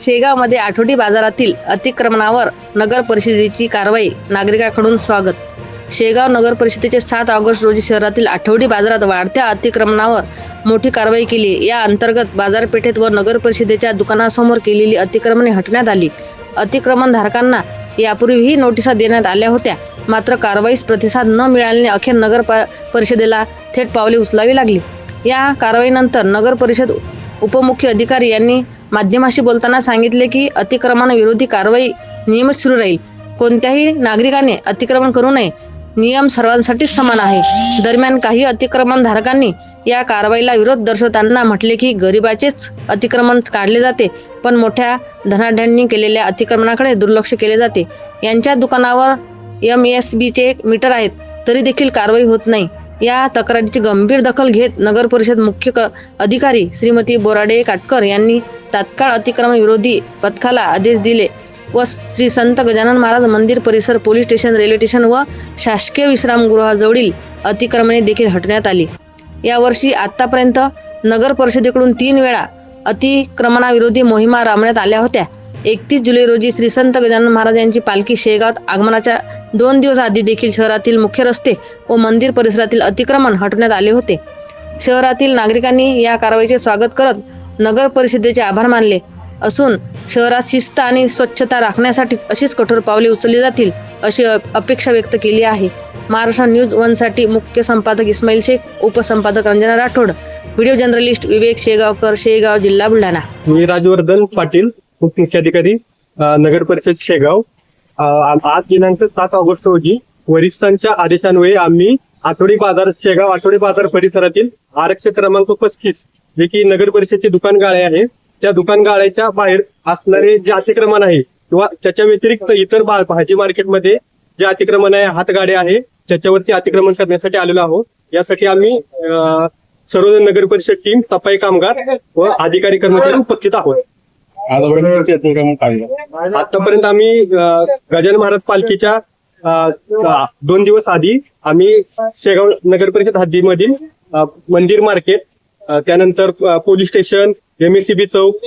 शेगावमध्ये आठवडी बाजारातील अतिक्रमणावर नगर परिषदेची कारवाई. नागरिकांकडून स्वागत. शेगाव नगर परिषदेचे सात ऑगस्ट रोजी शहरातील आठवडी बाजारात वाढत्या अतिक्रमणावर मोठी कारवाई केली. या अंतर्गत बाजारपेठेत व नगर परिषदेच्या दुकानासमोर केलेली अतिक्रमणे हटण्यात आली. अतिक्रमण धारकांना यापूर्वीही नोटिसा देण्यात आल्या होत्या. मात्र कारवाईस प्रतिसाद न मिळाल्याने अखेर नगर प- परिषदेला थेट पावले उचलावी लागली. या कारवाईनंतर नगर परिषद उपमुख्य अधिकारी यांनी माध्यमाशी बोलताना सांगितले की अतिक्रमण विरोधी कारवाई नियमित सुरू राहील. कोणत्याही नागरिकाने अतिक्रमण करू नये. नियम सर्वांसाठीच समान आहे. दरम्यान काही अतिक्रमण धारकांनी या कारवाईला विरोध दर्शवताना म्हटले की गरिबाचेच अतिक्रमण काढले जाते पण मोठ्या धनाढ्यांनी केलेल्या अतिक्रमणाकडे दुर्लक्ष केले जाते. यांच्या दुकानावर एम एस बीचे मीटर आहेत तरी देखील कारवाई होत नाही. या तक्रारीची गंभीर दखल घेत नगर परिषद मुख्य क- अधिकारी श्रीमती बोराडे काटकर यांनी तात्काळ अतिक्रमण विरोधी पथकाला आदेश दिले व श्री संत गजानन महाराज मंदिर परिसर पोलीस स्टेशन रेल्वे स्टेशन व शासकीय विश्रामगृहाजवळील अतिक्रमणे देखील हटण्यात आली. यावर्षी आतापर्यंत नगर परिषदेकडून तीन वेळा अतिक्रमणाविरोधी मोहिमा राबवण्यात आल्या होत्या. एकतीस जुलै रोजी श्री संत गजानन महाराज यांची पालखी शेगावात आगमनाच्या दोन दिवस आधी देखील शहरातील मुख्य रस्ते व मंदिर परिसरातील अतिक्रमण हटवण्यात आले होते. शहरातील नागरिकांनी या कारवाईचे स्वागत करत नगर परिषदेचे आभार मानले असून शहरात शिस्त आणि स्वच्छता राखण्यासाठी अशीच कठोर पावले उचलली जातील अशी अपेक्षा व्यक्त केली आहे. महाराष्ट्र न्यूज वनसाठी मुख्य संपादक इस्माईल शेख उपसंपादक रंजना राठोड व्हिडिओ जर्नलिस्ट विवेक शेगावकर शेगाव जिल्हा बुलढाणा. मी राजवर्धन पाटील उपमुख्याधिकारी नगर परिषद शेगाव. आज दिनांक सात ऑगस्ट रोजी वरिष्ठांच्या आदेशान्वये आम्ही आठवडी बाजार शेगाव आठवडी बाजार परिसरातील आरक्षक क्रमांक पस्तीस जे की नगर परिषदचे दुकान गाळे आहे. त्या दुकान गाळ्याच्या बाहेर असणारे जे अतिक्रमण आहे किंवा त्याच्या व्यतिरिक्त इतर भाजी मार्केटमध्ये जे अतिक्रमण आहे हातगाडे आहे त्याच्यावरती अतिक्रमण करण्यासाठी आलेलो आहोत. यासाठी आम्ही अ, सर्व नगर परिषद टीम सफाई कामगार व अधिकारी कर्मचारी उपस्थित आहोत. आतापर्यंत आम्ही गजानन महाराज पालखीच्या दोन दिवस आधी आम्ही शेगाव नगर परिषद हद्दीमधील मंदिर मार्केट त्यानंतर पोलीस स्टेशन एमएससीबी चौक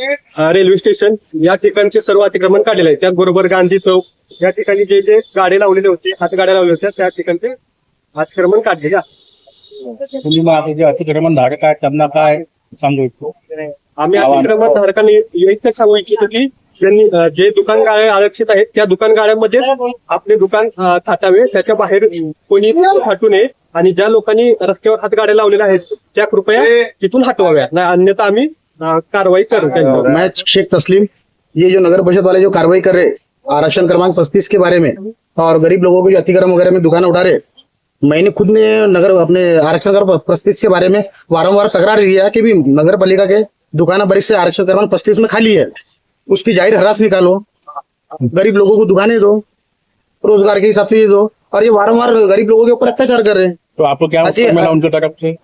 रेल्वे स्टेशन या ठिकाणचे सर्व अतिक्रमण काढलेले आहे त्याचबरोबर गांधी चौक या ठिकाणी जे जे गाडे लावलेले होते हातगाड्या लावल्या होत्या त्या ठिकाणचे अतिक्रमण काढलेले आहे तुम्ही मग आता जे अतिक्रमण धारक आहेत त्यांना काय सांगू इच्छितो आम्ही. अतिक्रमण धारकांनी इतकं सांगू इच्छितो की त्यांनी अ, जे दुकान गाळे आरक्षित आहेत त्या दुकान गाळ्यामध्ये आपले दुकान अ, थाटावे त्याच्या बाहेर कोणी थाटू नये आणि ज्या लोकांनी रस्त्यावर हातगाड्या लावलेल्या आहेत त्या कृपया तिथून हटवाव्या. नाही अन्यथा आम्ही अ, कारवाई करू त्यांच्यावर. मैं शेख तस्लीम ये जो नगर परिषद वाले जो कार्रवाई कर रहे आरक्षण क्रमांक पस्तीस के बारे में और गरीब लोगों को जो अतिक्रम वगैरह में दुकान उठा रहे मैंने खुद ने नगर अपने आरक्षण क्रमांक पस्तीस के बारे में वारंवार तकरार दिया कि भी नगर पालिका के दुकान बड़ी से आरक्षण क्रमांक पस्तीस में खाली है। उसकी ज़ाहिर हरास निकालो। गरीब लोगों को दुकानें दो रोज़गार के हिसाब से दो। और ये वारंवार गरीब लोगों के ऊपर अत्याचार कर रहे हैं। तो आपको क्या मिला उनके तरफ़ से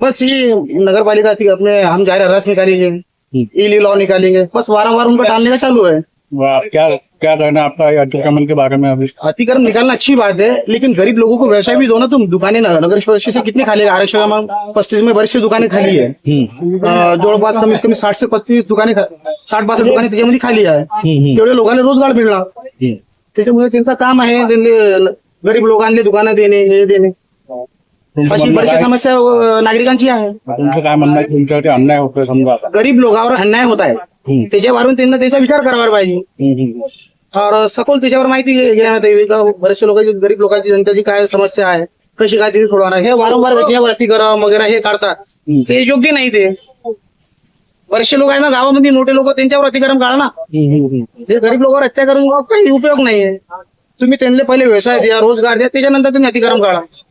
बस ये नगर पालिका थी अपने हम ज़ाहिर हरास निकालेंगे ई लॉ निकालेंगे बस वारंवार उनको टालने का चालू है। वाह, क्या क्या कहना है आपका अतिक्रमण के बारे में अभी? अतिक्रम निकालना अच्छी बात है लेकिन गरीब लोगों को व्यवसाय भी दो ना तुम दुकानें ना- नगर परिषद से कितने खाली आरक्षण पस्तीस में बरीचशी दुकाने खाली है। हम्म. जवळपास कमीत कमी साठ से पस्तीस दुकाने साठ बासष्ट दुकाने त्याच्यामध्ये खाली आहे हम्म. तेवढ्या लोकांना रोज़गार मिळणार हम्म. त्याच्यामुळे त्यांचं काम आहे त्यांनी गरीब लोकांना दुकानं देणे हे देणे अशी बरीचशी समस्या नागरिकांची आहे तुमचं काय म्हणणं तुमच्यावरती अन्याय होतोय समजा गरीब लोकांवर अन्याय होत आहे हम्म. त्याच्यावरून त्यांना त्यांचा विचार करावा पाहिजे हम्म, हम्म. और सखोल त्याच्यावर माहिती घेण्यात यावी का बरेचसे लोकांची गरीब लोकांची जनतेची काय समस्या आहे कशी काय तिथे सोडवणार? हे वारंवार घटनेवर अतिक्रम वगैरे हे काढतात. ते योग्य नाही ते. बरेचसे लोक आहे ना गावामध्ये मोठे लोक त्यांच्यावर अतिक्रम काढा ना. हे गरीब लोकांवर हत्या करून काही उपयोग नाहीये. तुम्ही त्यांना पहिले व्यवसाय द्या रोजगार द्या त्याच्यानंतर तुम्ही अतिक्रम काढा